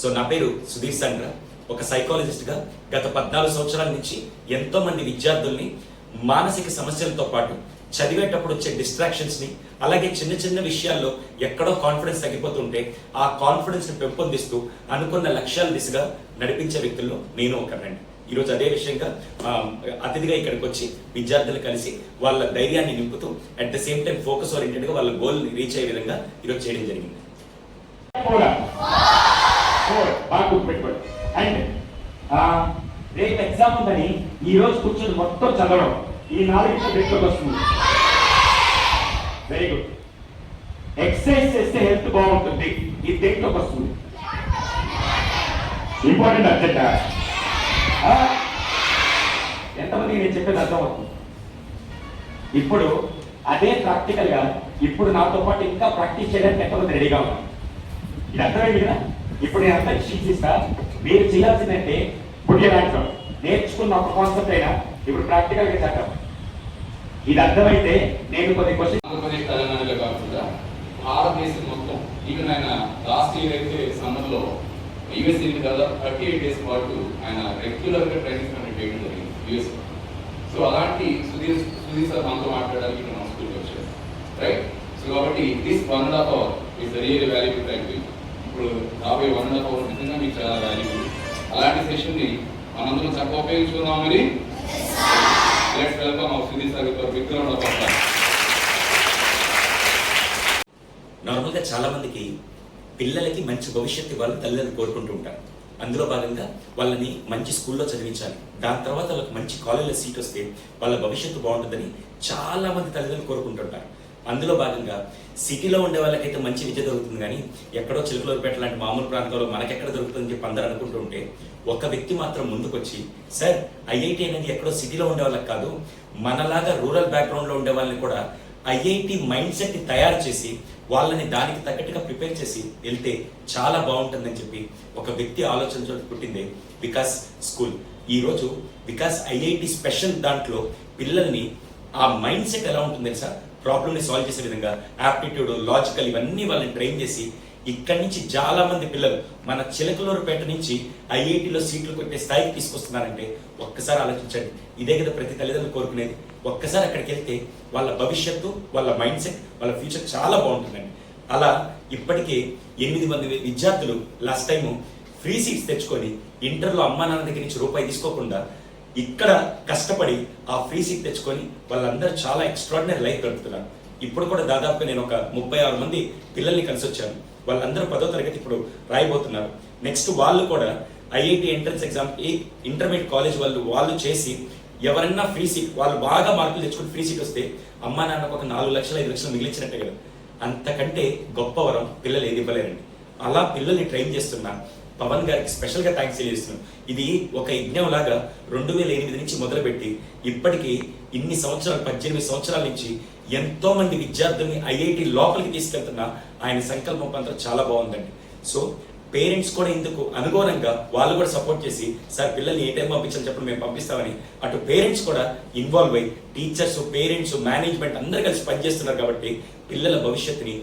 So నా పేరు సుధీర్ సంగ్ర. ఒక సైకాలజిస్ట్గా గత పద్నాలుగు సంవత్సరాల నుంచి ఎంతో మంది విద్యార్థుల్ని మానసిక సమస్యలతో పాటు చదివేటప్పుడు వచ్చే డిస్ట్రాక్షన్స్ని అలాగే చిన్న చిన్న విషయాల్లో ఎక్కడో కాన్ఫిడెన్స్ తగ్గిపోతుంటే ఆ కాన్ఫిడెన్స్ని పెంపొందిస్తూ అనుకున్న లక్ష్యాల దిశగా నడిపించే వ్యక్తుల్లో నేను ఒకరినండి. ఈరోజు అదే విషయంగా అతిథిగా ఇక్కడికి వచ్చి విద్యార్థులు కలిసి వాళ్ళ ధైర్యాన్ని నింపుతూ at the same time focus ఓరియంటెడ్గా వాళ్ళ గోల్ని రీచ్ అయ్యే విధంగా ఈరోజు చేయడం జరిగింది. ఫోర్ బాగా గుర్తుపెట్టుకోండి అండ్ రేపు ఎగ్జామ్ ఉందని ఈ రోజు కూర్చొని మొత్తం చదవడం. ఈ నాలుగు రేపు వస్తుంది. వెరీ గుడ్ ఎక్సర్సైజ్ చేస్తే హెల్త్ బాగుంటుంది. ఈ దేంట్లోకి వస్తుంది. ఇంపార్టెంట్ అర్జెంట్ ఎంతమంది నేను చెప్పేది అర్థం అవుతుంది. ఇప్పుడు అదే ప్రాక్టికల్గా ఇప్పుడు నాతో పాటు ఇంకా ప్రాక్టీస్ చేయడానికి ఎంతమంది రెడీగా ఉన్నారు? ఇది అర్థమైంది కదా? ఇప్పుడు నేను అంతా షీట్స్ ఇస్తా మీరు చేయాల్సిందంటే పుట్టిన దాంట్లో నేర్చుకున్న ఒక కాన్సెప్ట్ అయినా ఇప్పుడు ప్రాక్టికల్గా చెప్పాం ఇది అర్థమైతే నేను కొన్ని క్వశ్చన్ ఆంధ్రప్రదేశ్ తెలంగాణలో కాకుండా భారతదేశం మొత్తం ఈవెన్ ఆయన లాస్ట్ ఇయర్ అయితే సమ్మర్ యుఎస్ దాదాపు థర్టీ ఎయిట్ డేస్ పాటు ఆయన రెగ్యులర్గా ట్రైనింగ్ కండక్ట్ చేయడం జరిగింది యుఎస్ సో అలాంటి సుధీర్ సుధీర్ సార్ మనతో మాట్లాడడానికి ఇక్కడ మన స్కూల్కి వచ్చారు. రైట్ సో కాబట్టి this one and half hour is real valuable time ఇప్పుడు రాబోయే వన్ అండ్ హాఫ్ అవర్ నిజంగా మీకు చాలా వాల్యూబుల్ అలాంటి సెషన్ని మనందరం చక్కగా ఉపయోగించుకుందామని let's welcome our Sudheer sir యొక్క బిగ్ నార్మల్గా చాలా మందికి పిల్లలకి మంచి భవిష్యత్తు వాళ్ళు తల్లిదండ్రులు కోరుకుంటూ ఉంటారు. అందులో భాగంగా వాళ్ళని మంచి స్కూల్లో చదివించాలి. దాని తర్వాత వాళ్ళకి మంచి కాలేజీలో సీట్ వస్తే వాళ్ళ భవిష్యత్తు బాగుంటుందని చాలా మంది తల్లిదండ్రులు కోరుకుంటుంటారు. అందులో భాగంగా సిటీలో ఉండే వాళ్ళకైతే మంచి విద్య దొరుకుతుంది కానీ ఎక్కడో చిలుకలూరుపేట లాంటి మామూలు ప్రాంతంలో మనకెక్కడ దొరుకుతుందని చెప్పి అందరూ అనుకుంటుంటే ఒక వ్యక్తి మాత్రం ముందుకొచ్చి సార్ ఐఐటి అనేది ఎక్కడో సిటీలో ఉండే వాళ్ళకి కాదు మనలాగా రూరల్ బ్యాక్గ్రౌండ్లో ఉండే వాళ్ళని కూడా ఐఐటి మైండ్ సెట్ని తయారు చేసి వాళ్ళని దానికి తగ్గట్టుగా ప్రిపేర్ చేసి వెళ్తే చాలా బాగుంటుందని చెప్పి ఒక వ్యక్తి ఆలోచనతో పుట్టిందే వికాస్ స్కూల్. ఈరోజు వికాస్ ఐఐటి స్పెషల్ దాంట్లో పిల్లల్ని ఆ మైండ్ సెట్ ఎలా ఉంటుంది తెలుసా? ప్రాబ్లమ్ని సాల్వ్ చేసే విధంగా యాప్టిట్యూడ్ లాజికల్ ఇవన్నీ వాళ్ళని ట్రైన్ చేసి ఇక్కడి నుంచి చాలా మంది పిల్లలు మన చిలకలూరుపేట నుంచి ఐఐటిలో సీట్లు కొట్టే స్థాయికి తీసుకొస్తున్నారంటే ఒక్కసారి ఆలోచించండి. ఇదే కదా ప్రతి తల్లిదండ్రులు కోరుకునేది. ఒక్కసారి అక్కడికి వెళ్తే వాళ్ళ భవిష్యత్తు వాళ్ళ మైండ్ సెట్ వాళ్ళ ఫ్యూచర్ చాలా బాగుంటుందండి. అలా ఇప్పటికే ఎనిమిది మంది విద్యార్థులు లాస్ట్ టైం ఫ్రీ సీట్స్ తెచ్చుకొని ఇంటర్లో అమ్మా నాన్న దగ్గర నుంచి రూపాయి తీసుకోకుండా ఇక్కడ కష్టపడి ఆ ఫ్రీ సీట్ తెచ్చుకొని వాళ్ళందరూ చాలా ఎక్స్ట్రాడినరీ లైఫ్ గడుపుతున్నారు. ఇప్పుడు కూడా దాదాపుగా నేను ఒక ముప్పై ఆరు మంది పిల్లల్ని కలిసి వచ్చాను. వాళ్ళందరూ పదో తరగతి ఇప్పుడు రాయబోతున్నారు. నెక్స్ట్ వాళ్ళు కూడా ఐఐటి ఎంట్రన్స్ ఎగ్జామ్ ఏ ఇంటర్మీడియట్ కాలేజ్ వాళ్ళు వాళ్ళు చేసి ఎవరన్నా ఫ్రీ సీట్ వాళ్ళు బాగా మార్కులు తెచ్చుకుని ఫ్రీ సీట్ వస్తే అమ్మా నాన్నకు ఒక నాలుగు లక్షలు ఐదు లక్షలు మిగిలించినట్టే కదా. అంతకంటే గొప్ప వరం పిల్లలు ఏది ఇవ్వలేరండి. అలా పిల్లల్ని ట్రైన్ చేస్తున్నా. పవన్ గారికి స్పెషల్గా థ్యాంక్స్ తెలియజేస్తున్నాం. ఇది ఒక యజ్ఞం లాగా రెండు వేల ఎనిమిది నుంచి మొదలుపెట్టి ఇప్పటికీ ఇన్ని సంవత్సరాలు పద్దెనిమిది సంవత్సరాల నుంచి ఎంతో మంది విద్యార్థుల్ని ఐఐటి లోపలికి తీసుకెళ్తున్న ఆయన సంకల్పం పంత్రం చాలా బాగుందండి. సో పేరెంట్స్ కూడా ఇందుకు అనుగుణంగా వాళ్ళు కూడా సపోర్ట్ చేసి సార్ పిల్లల్ని ఏ టైం పంపించాలని చెప్పడం మేము పంపిస్తామని అటు పేరెంట్స్ కూడా ఇన్వాల్వ్ అయ్యి టీచర్స్ పేరెంట్స్ మేనేజ్మెంట్ అందరు కలిసి పనిచేస్తున్నారు కాబట్టి పిల్లల భవిష్యత్తుని